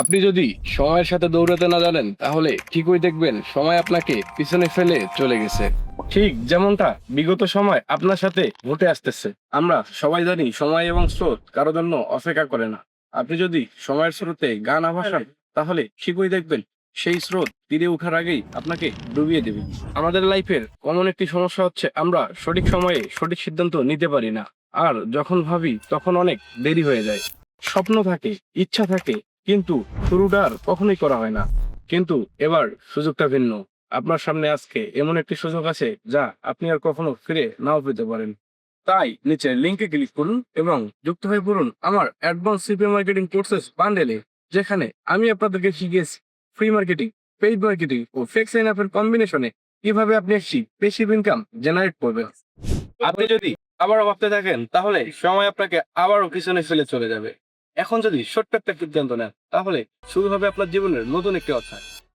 আপনি যদি সময়ের সাথে দৌড়াতে না জানেন, তাহলে ঠিকই দেখবেন সময় আপনাকে পিছনে ফেলে চলে গেছে। ঠিক যেমনটা বিগত সময় আপনার সাথে ঘটে আসতেছে। আমরা সবাই জানি সময় এবং স্রোত কারোর জন্য অপেক্ষা করে না। আপনি যদি সময়ের স্রোতে গান আভাসান তাহলে ঠিকই দেখবেন সেই স্রোত তীরে ওঠার আগেই আপনাকে ডুবিয়ে দেবে। আমাদের লাইফের কমন একটি সমস্যা হচ্ছে আমরা সঠিক সময়ে সঠিক সিদ্ধান্ত নিতে পারি না। আর যখন ভাবি, তখন অনেক দেরি হয়ে যায়। স্বপ্ন থাকে, ইচ্ছা থাকে কিন্তু শুরুটা আর কখনোই করা হয় না। কিন্তু এবার সুযোগটা ভিন্ন। আপনার সামনে আজকে এমন একটি সুযোগ আছে যা আপনি আর কখনো ফিরে নাও পেতে পারেন। তাই নিচে লিঙ্কে ক্লিক করুন এবং যুক্ত হয়ে পড়ুন আমার অ্যাডভান্স সিপি মার্কেটিং কোর্সেস বান্ডেলে, যেখানে আমি আপনাদেরকে শিখিয়েছি ফ্রি মার্কেটিং পেইড মার্কেটিং ও ফেক সাইন আপের কম্বিনেশনে কীভাবে আপনি একটি পেসিভ ইনকাম জেনারেট করবেন। আপনি যদি আবারও ভাবতে থাকেন, তাহলে সময় আপনাকে আবারও পিছনে ফেলে চলে যাবে। এখন যদি ছোট্ট একটা সিদ্ধান্ত নেন তাহলে শুরু হবে আপনার জীবনের নতুন একটি অধ্যায়।